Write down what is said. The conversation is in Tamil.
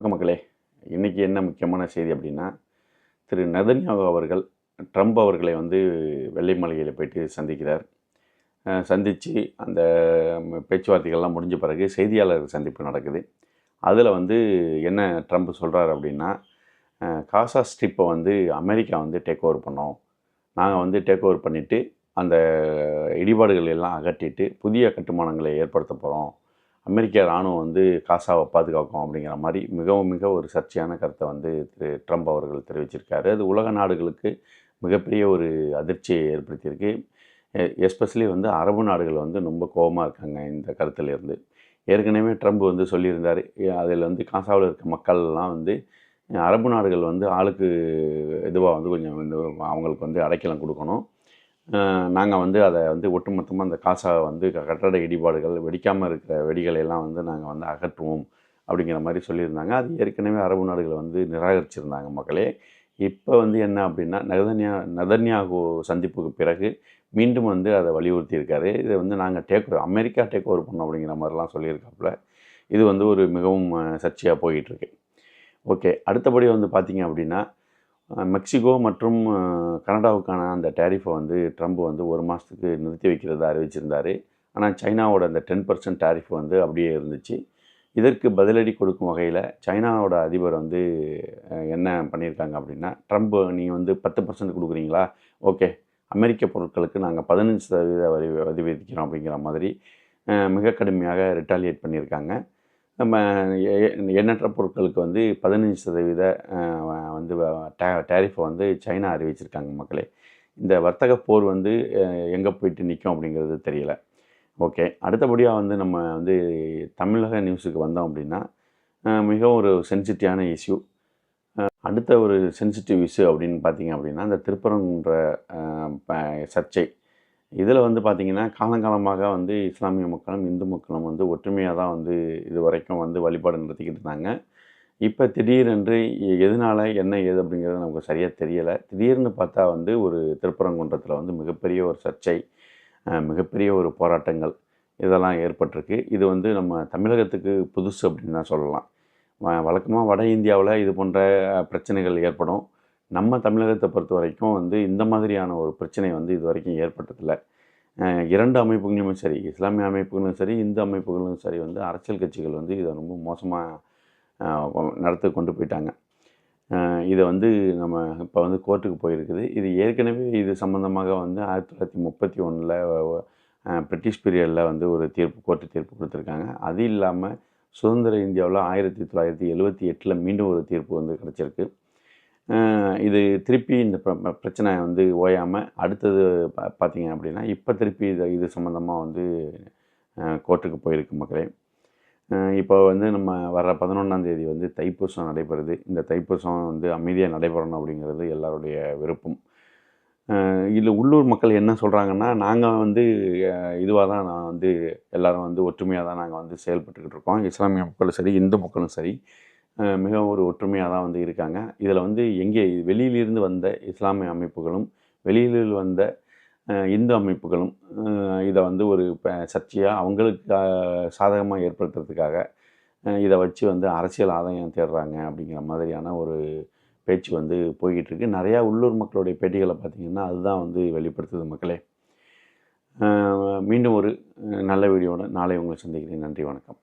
வணக்கம் மக்களே. இன்றைக்கி என்ன முக்கியமான செய்தி அப்படின்னா திரு நதன்யாகு அவர்கள் ட்ரம்ப் அவர்களை வந்து வெள்ளை மாளிகையில் போயிட்டு சந்திக்கிறார். சந்தித்து அந்த பேச்சுவார்த்தைகள்லாம் முடிஞ்ச பிறகு செய்தியாளர் சந்திப்பு நடக்குது. அதில் வந்து என்ன ட்ரம்ப் சொல்கிறார் அப்படின்னா காசா ஸ்ட்ரிப்பை வந்து அமெரிக்கா வந்து டேக் ஓவர் பண்ணோம். நாங்கள் வந்து டேக் ஓவர் பண்ணிவிட்டு அந்த இடிபாடுகள் எல்லாம் அகற்றிட்டு புதிய கட்டுமானங்களை ஏற்படுத்த போகிறோம் அமெரிக்க இராணுவம் வந்து காசாவை பாதுகாக்கும் அப்படிங்கிற மாதிரி மிகவும் மிக ஒரு சர்ச்சையான கருத்தை வந்து திரு ட்ரம்ப் அவர்கள் தெரிவிச்சிருக்காரு. அது உலக நாடுகளுக்கு மிகப்பெரிய ஒரு அதிர்ச்சியை ஏற்படுத்தியிருக்கு. எஸ்பெஷலி வந்து அரபு நாடுகள் வந்து ரொம்ப கோபமாக இருக்காங்க இந்த கருத்துலேருந்து. ஏற்கனவே ட்ரம்ப் வந்து சொல்லியிருந்தார் அதில் வந்து காசாவில் இருக்க மக்கள்லாம் வந்து அரபு நாடுகள் வந்து ஆளுக்கு இதுவாக வந்து கொஞ்சம் அவங்களுக்கு வந்து அடைக்கலம் கொடுக்கணும். நாங்கள் வந்து அதை வந்து ஒட்டுமொத்தமாக அந்த காசாவை வந்து க- கட்டட இடிபாடுகள் வெடிக்காமல் இருக்கிற வெடிகளை எல்லாம் வந்து நாங்கள் வந்து அகற்றுவோம் அப்படிங்கிற மாதிரி சொல்லியிருந்தாங்க. அது ஏற்கனவே அரபு நாடுகள் வந்து நிராகரிச்சிருந்தாங்க மக்களே. இப்போ வந்து என்ன அப்படின்னா நதன்யா நதன்யாகு சந்திப்புக்கு பிறகு மீண்டும் வந்து அதை வலியுறுத்தியிருக்காரு. இதை வந்து நாங்கள் டேக் அமெரிக்கா டேக் ஓவர் பண்ணோம் அப்படிங்கிற மாதிரிலாம் சொல்லியிருக்காப்புல. இது வந்து ஒரு மிகவும் சர்ச்சையாக போயிட்டுருக்கு. ஓகே அடுத்தபடி வந்து பார்த்தீங்க அப்படின்னா மெக்சிகோ மற்றும் கனடாவுக்கான அந்த டேரிஃபை வந்து ட்ரம்ப் வந்து ஒரு மாதத்துக்கு நிறுத்தி வைக்கிறதா அறிவிச்சிருந்தார். ஆனால் சைனாவோட அந்த டென் பர்சன்ட் டேரிஃப் வந்து அப்படியே இருந்துச்சு. இதற்கு பதிலடி கொடுக்கும் வகையில் சைனாவோட அதிபர் வந்து என்ன பண்ணியிருக்காங்க அப்படின்னா ட்ரம்ப் நீங்கள் வந்து பத்து பர்சன்ட் கொடுக்குறீங்களா? ஓகே அமெரிக்க பொருட்களுக்கு நாங்கள் பதினஞ்சு சதவீத வரி வரி விதிக்கிறோம் அப்படிங்கிற மாதிரி மிக கடுமையாக ரிட்டாலியேட் பண்ணியிருக்காங்க. நம்ம எண்ணற்ற பொருட்களுக்கு வந்து பதினஞ்சு சதவீத வந்து வ- வந்து டேரிஃபை வந்து சைனா அறிவிச்சிருக்காங்க மக்களே. இந்த வர்த்தக போர் வந்து எங்கே போயிட்டு நிற்கும் அப்படிங்கிறது தெரியல. ஓகே. அடுத்தபடியாக வந்து நம்ம வந்து தமிழக நியூஸுக்கு வந்தோம் அப்படின்னா மிகவும் ஒரு சென்சிட்டிவான இஷ்யூ. அடுத்த ஒரு சென்சிட்டிவ் இஷ்யூ அப்படின்னு பார்த்தீங்க அப்படின்னா இந்த திருப்பரங்குன்ற ப- சர்ச்சை. இதில் வந்து பார்த்திங்கன்னா காலங்காலமாக வந்து இஸ்லாமிய மக்களும் இந்து மக்களும் வந்து ஒற்றுமையாக தான் வந்து இது வரைக்கும் வந்து வழிபாடு நடத்திக்கிட்டு இருந்தாங்க. இப்போ திடீரென்று எ- எதனால என்ன ஏது அப்படிங்கிறது நமக்கு சரியாக தெரியலை. திடீர்னு பார்த்தா வந்து ஒரு திருப்பரங்குன்றத்தில் வந்து மிகப்பெரிய ஒரு சர்ச்சை மிகப்பெரிய ஒரு போராட்டங்கள் இதெல்லாம் ஏற்பட்டிருக்கு. இது வந்து நம்ம தமிழகத்துக்கு புதுசு அப்படின்னு தான் சொல்லலாம். வழக்கமாக வட இந்தியாவில் இது போன்ற பிரச்சனைகள் ஏற்படும். நம்ம தமிழகத்தை பொறுத்த வரைக்கும் வந்து இந்த மாதிரியான ஒரு பிரச்சனை வந்து இது வரைக்கும் ஏற்பட்டதில்லை. இரண்டு அமைப்புகளும் சரி இஸ்லாமிய அமைப்புகளும் சரி இந்து அமைப்புகளும் சரி வந்து அரசியல் கட்சிகள் வந்து இதை ரொம்ப மோசமாக நடத்த கொண்டு போயிட்டாங்க. இதை வந்து நம்ம இப்போ வந்து கோர்ட்டுக்கு போயிருக்குது. இது ஏற்கனவே இது சம்மந்தமாக வந்து ஆயிரத்தி தொள்ளாயிரத்தி முப்பத்தி ஒன்றில் பிரிட்டிஷ் பீரியடில் வந்து ஒரு தீர்ப்பு கோர்ட்டு தீர்ப்பு கொடுத்துருக்காங்க. அது இல்லாமல் சுதந்திர இந்தியாவில் ஆயிரத்தி தொள்ளாயிரத்தி எழுபத்தி எட்டில் மீண்டும் ஒரு தீர்ப்பு வந்து கிடச்சிருக்கு. இது திருப்பி இந்த பிரச்சனை வந்து ஓயாமல் அடுத்தது பா- பார்த்தீங்க அப்படின்னா இப்போ திருப்பி இது இது சம்மந்தமாக வந்து கோர்ட்டுக்கு போயிருக்கு மக்களே. இப்போ வந்து நம்ம வர பதினொன்றாம் தேதி வந்து தைப்பூசம் நடைபெறுது. இந்த தைப்பூசம் வந்து அமைதியாக நடைபெறணும் அப்படிங்கிறது எல்லாருடைய விருப்பம். இதில் உள்ளூர் மக்கள் என்ன சொல்கிறாங்கன்னா நாங்கள் வந்து இதுவாக தான் நான் வந்து எல்லாரும் வந்து ஒற்றுமையாக தான் நாங்கள் வந்து செயல்பட்டுக்கிட்டு இருக்கோம். இஸ்லாமிய மக்களும் சரி இந்து மக்களும் சரி. மிகவும் ஒரு ஒற்றுமையாக தான் வந்து இருக்காங்க. இதில் வந்து எங்கே வெளியிலிருந்து வந்த இஸ்லாமிய அமைப்புகளும் வெளியில் வந்த இந்து அமைப்புகளும் இதை வந்து ஒரு சர்ச்சையாக அவங்களுக்கு சாதகமாக ஏற்படுத்துறதுக்காக இதை வச்சு வந்து அரசியல் ஆதாயம் தேடுறாங்க அப்படிங்கிற மாதிரியான ஒரு பேச்சு வந்து போய்கிட்டு இருக்கு. நிறையா உள்ளூர் மக்களுடைய பேட்டிகளை பார்த்தீங்கன்னா அதுதான் வந்து வெளிப்படுத்துது மக்களே. மீண்டும் ஒரு நல்ல வீடியோட நாளை உங்களை சந்திக்கிறேன். நன்றி வணக்கம்.